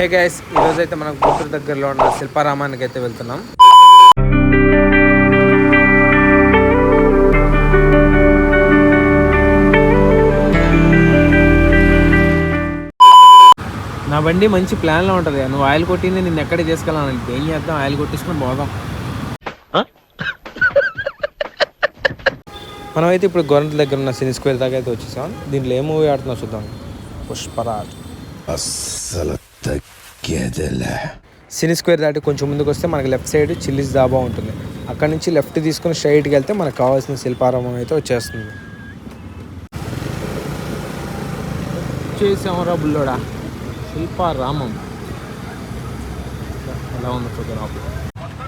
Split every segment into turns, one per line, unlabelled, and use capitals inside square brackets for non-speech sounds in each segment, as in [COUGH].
Hey guys ఈరోజు అయితే మనం గుంటూరు దగ్గరలో ఉన్న శిల్పారామానికి అయితే వెళ్తున్నాం. నా బండి మంచి ప్లాన్లో ఉంటుంది. నువ్వు ఆయిల్ కొట్టింది నిన్ను ఎక్కడ చేసుకెళ్ళాను ఏం చేద్దాం? ఆయిల్ కొట్టించుకుని పోదాం. [LAUGHS] మనమైతే ఇప్పుడు గవర్నమెంట్ దగ్గర ఉన్న సినీ స్క్వేర్ దాకా అయితే వచ్చేసాం. దీంట్లో ఏ మూవీ ఆడుతున్నా చూద్దాం. పుష్పరాజ్.
అస్సలు తగ్గేదిలే
సినీ స్క్వేర్ దాటి కొంచెం ముందుకు వస్తే మనకి లెఫ్ట్ సైడ్ చిల్లీస్ దాబా ఉంటుంది. అక్కడ నుంచి లెఫ్ట్ తీసుకుని స్ట్రైట్కి వెళ్తే మనకు కావాల్సిన శిల్పారామం అయితే వచ్చేస్తుంది. చేసామరా బుల్లోడా? శిల్పారామం. ఎలా ఉంది చూద్దాం లోపల.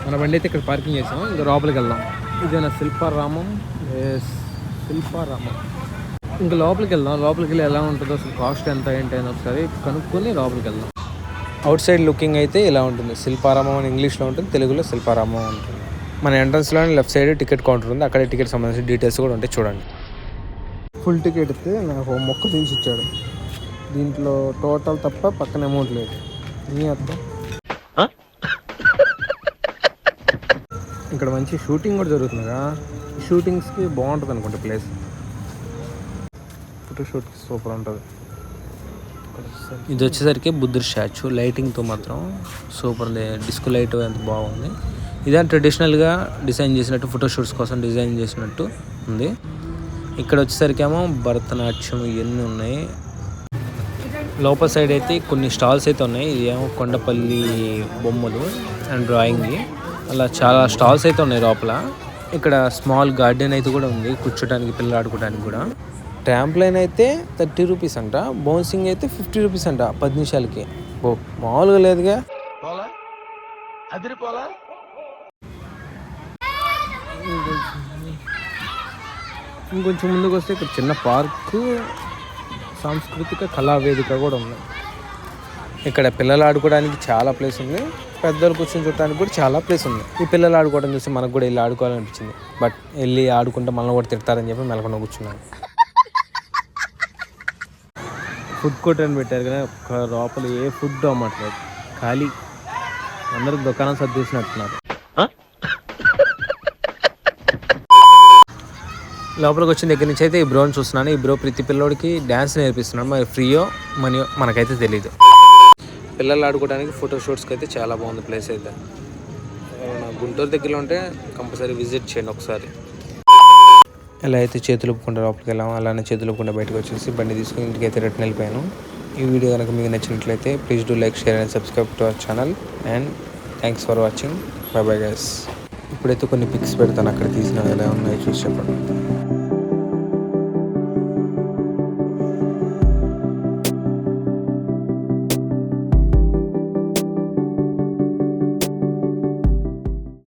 మన బండి అయితే ఇక్కడ పార్కింగ్ చేసాం. ఇంకా లోపలికి వెళ్దాం. ఇదేనా శిల్పారామం? ఎస్ శిల్పారామం. ఇంకా లోపలికి వెళ్దాం. లోపలికి వెళ్ళి ఎలా ఉంటుందో అసలు కాస్ట్ ఎంత ఏంటి అని ఒకసారి కనుక్కొని లోపలికి వెళ్దాం. అవుట్ సైడ్ లుకింగ్ అయితే ఇలా ఉంటుంది. శిల్పారామం అని ఇంగ్లీష్లో ఉంటుంది తెలుగులో శిల్పారామం ఉంటుంది. మన ఎంట్రన్స్లోనే లెఫ్ట్ సైడ్ టికెట్ కౌంటర్ ఉంది. అక్కడ టికెట్ సంబంధించిన డీటెయిల్స్ కూడా ఉంటాయి చూడండి. ఫుల్ టికెట్ ఇస్తే నాకు మొక్క తీసి ఇచ్చాడు. దీంట్లో టోటల్ తప్ప పక్కన అమౌంట్ లేదు. నీ అర్థం ఇక్కడ మంచి షూటింగ్ కూడా జరుగుతుంది కదా షూటింగ్స్కి బాగుంటుంది అనుకుంటా ప్లేస్. ఫోటో షూట్కి సూపర్ ఉంటుంది. ఇది వచ్చేసరికి బుద్ధుడి స్టాచ్యూ. లైటింగ్తో మాత్రం సూపర్ ఉంది. డిస్కో లైట్ ఎంత బాగుంది. ఇదే ట్రెడిషనల్గా డిజైన్ చేసినట్టు ఫోటోషూట్స్ కోసం డిజైన్ చేసినట్టు ఉంది. ఇక్కడ వచ్చేసరికి ఏమో భరతనాట్యం ఇవన్నీ ఉన్నాయి. లోపల సైడ్ అయితే కొన్ని స్టాల్స్ అయితే ఉన్నాయి. ఇది ఏమో కొండపల్లి బొమ్మలు అండ్ డ్రాయింగ్. అలా చాలా స్టాల్స్ అయితే ఉన్నాయి లోపల. ఇక్కడ స్మాల్ గార్డెన్ అయితే కూడా ఉంది. కూర్చోడానికి పిల్లలు ఆడుకోవడానికి కూడా. ట్రాంప్ లైన్ అయితే థర్టీ రూపీస్ అంట బౌన్సింగ్ అయితే ఫిఫ్టీ రూపీస్ అంట పది నిమిషాలకి. ఓ మామూలుగా లేదుగా. ఇంకొంచెం ముందుకు వస్తే ఇక్కడ చిన్న పార్కు సాంస్కృతిక కళా వేదిక కూడా ఉంది. ఇక్కడ పిల్లలు ఆడుకోవడానికి చాలా ప్లేస్ ఉంది. పెద్దలు కూర్చొని చూడడానికి కూడా చాలా ప్లేస్ ఉంది. ఈ పిల్లలు ఆడుకోవడం చూసి మనకు కూడా వెళ్ళి ఆడుకోవాలనిపించింది. బట్ వెళ్ళి ఆడుకుంటే మనల్ని కూడా తిడతారని చెప్పి మెలకుండా కూర్చున్నాను. ఫుడ్ కోర్ట్ అని పెట్టారు కదా ఒక్క లోపల ఏ ఫుడ్ అమ్మట్లేదు. ఖాళీ. అందరూ దుకాణం సర్దేసినట్టున్నారు లోపలికి వచ్చిన దగ్గర నుంచి అయితే ఈ బ్రోని చూస్తున్నాను. ఈ బ్రో ప్రతి పిల్లోడికి డ్యాన్స్ నేర్పిస్తున్నాడు. మరి ఫ్రీయో మనీయో మనకైతే తెలియదు పిల్లలు ఆడుకోవడానికి ఫోటో షూట్స్కి అయితే చాలా బాగుంది ప్లేస్ అయితే. గుంటూరు దగ్గరలో ఉంటే కంపల్సరీ విజిట్ చేయండి ఒకసారి. ఎలా అయితే చేతులు ఒప్పుకుంటే లోపలికి వెళ్ళాము అలానే చేతులు ఒప్పుకుంటే బయటకు వచ్చేసి బండి తీసుకుని ఇంటికి అయితే రిటర్న్ వెళ్ళిపోయాను. ఈ వీడియో కనుక మీకు నచ్చినట్లయితే please do like share and subscribe to our channel and thanks for watching bye bye guys ఇప్పుడైతే కొన్ని పిక్స్ పెడతాను. అక్కడ తీసిన ఎలా ఉన్నాయో చూసి చెప్పండి.